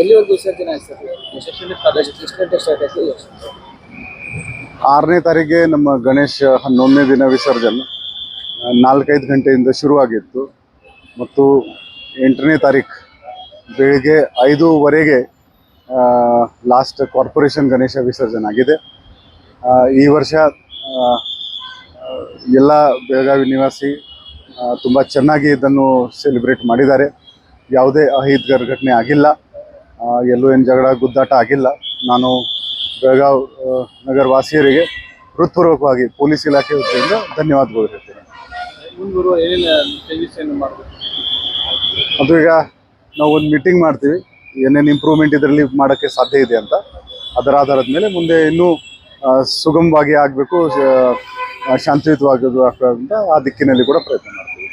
ಎಲ್ಲಿವರೆಗೂ ವಿಸರ್ಜನೆ ಆಗ್ತದೆ ಆರನೇ ತಾರೀಕಿಗೆ ನಮ್ಮ ಗಣೇಶ ಹನ್ನೊಂದನೇ ದಿನ ವಿಸರ್ಜನೆ. ನಾಲ್ಕೈದು ಗಂಟೆಯಿಂದ ಶುರುವಾಗಿತ್ತು. ಮತ್ತು ಎಂಟನೇ ತಾರೀಕು ಬೆಳಿಗ್ಗೆ ಐದೂವರೆಗೆ ಲಾಸ್ಟ್ ಕಾರ್ಪೊರೇಷನ್ ಗಣೇಶ ವಿಸರ್ಜನೆ ಆಗಿದೆ. ಈ ವರ್ಷ ಎಲ್ಲ ಬೆಳಗಾವಿ ನಿವಾಸಿ ತುಂಬ ಚೆನ್ನಾಗಿ ಇದನ್ನು ಸೆಲೆಬ್ರೇಟ್ ಮಾಡಿದ್ದಾರೆ. ಯಾವುದೇ ಅಹಿತಕರ ಘಟನೆ ಆಗಿಲ್ಲ. ಎಲ್ಲೂ ಏನು ಜಗಳ ಗುದ್ದಾಟ ಆಗಿಲ್ಲ. ನಾನು ಬೆಳಗಾವ್ ನಗರ ವಾಸಿಯರಿಗೆ ಹೃತ್ಪೂರ್ವಕವಾಗಿ ಪೊಲೀಸ್ ಇಲಾಖೆ ವತಿಯಿಂದ ಧನ್ಯವಾದಗಳು ಹೇಳ್ತೇನೆ. ಅದು ಈಗ ನಾವು ಒಂದು ಮೀಟಿಂಗ್ ಮಾಡ್ತೀವಿ. ಏನೇನು ಇಂಪ್ರೂವ್ಮೆಂಟ್ ಇದರಲ್ಲಿ ಮಾಡೋಕ್ಕೆ ಸಾಧ್ಯ ಇದೆ ಅಂತ. ಅದರ ಆಧಾರದ ಮೇಲೆ ಮುಂದೆ ಇನ್ನೂ ಸುಗಮವಾಗಿ ಆಗಬೇಕು ಶಾಂತಿಯುತವಾಗಿ ಅಂತ ಆ ದಿಕ್ಕಿನಲ್ಲಿ ಕೂಡ ಪ್ರಯತ್ನ ಮಾಡ್ತೀವಿ.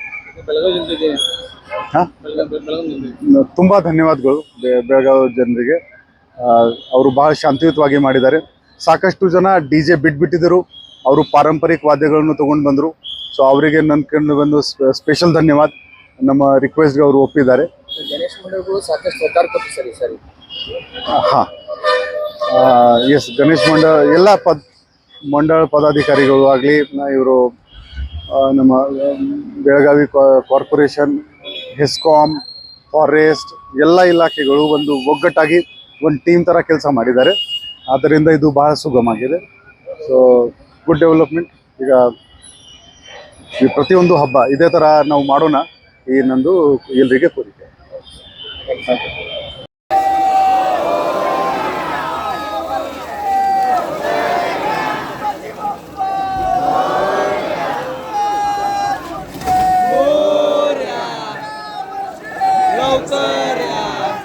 ತುಂಬ ಧನ್ಯವಾದಗಳು ಬೆಳಗಾವಿ ಜನರಿಗೆ. ಅವರು ಬಹಳ ಶಾಂತಿಯುತವಾಗಿ ಮಾಡಿದ್ದಾರೆ. ಸಾಕಷ್ಟು ಜನ ಡಿ ಜೆ ಬಿಟ್ಬಿಟ್ಟಿದ್ದರು. ಅವರು ಪಾರಂಪರಿಕ ವಾದ್ಯಗಳನ್ನು ತೊಗೊಂಡು ಬಂದರು. ಸೊ ಅವರಿಗೆ ನನ್ನ ಕಂಡು ಬಂದು ಸ್ಪೆಷಲ್ ಧನ್ಯವಾದ. ನಮ್ಮ ರಿಕ್ವೆಸ್ಟ್ಗೆ ಅವರು ಒಪ್ಪಿದ್ದಾರೆ. ಗಣೇಶ ಮಂಡಳಗಳು ಸಾಕಷ್ಟು ಸಹಕಾರ ಸರಿ ಸರಿ. ಹಾಂ. ಎಸ್ ಗಣೇಶ್ ಮಂಡಳ ಎಲ್ಲ ಪದ್ ಮಂಡಳ ಪದಾಧಿಕಾರಿಗಳು ಆಗಲಿ ಇವರು ನಮ್ಮ ಬೆಳಗಾವಿ ಕಾರ್ಪೊರೇಷನ್ ಹೆಸ್ಕಾಮ್ ಫಾರೆಸ್ಟ್, ಎಲ್ಲ ಇಲಾಖೆಗಳು ಒಂದು ಒಗ್ಗಟ್ಟಾಗಿ ಒಂದು ಟೀಮ್ ಥರ ಕೆಲಸ ಮಾಡಿದ್ದಾರೆ. ಆದ್ದರಿಂದ ಇದು ಬಹಳ ಸುಗಮ ಆಗಿದೆ. ಸೊ ಗುಡ್ ಡೆವಲಪ್ಮೆಂಟ್ ಈಗ ಈ ಪ್ರತಿಯೊಂದು ಹಬ್ಬ ಇದೇ ಥರ ನಾವು ಮಾಡೋಣ. ಈ ನಂದು ಎಲ್ಲರಿಗೆ ಕೋರಿಕೆ. गावकऱ्या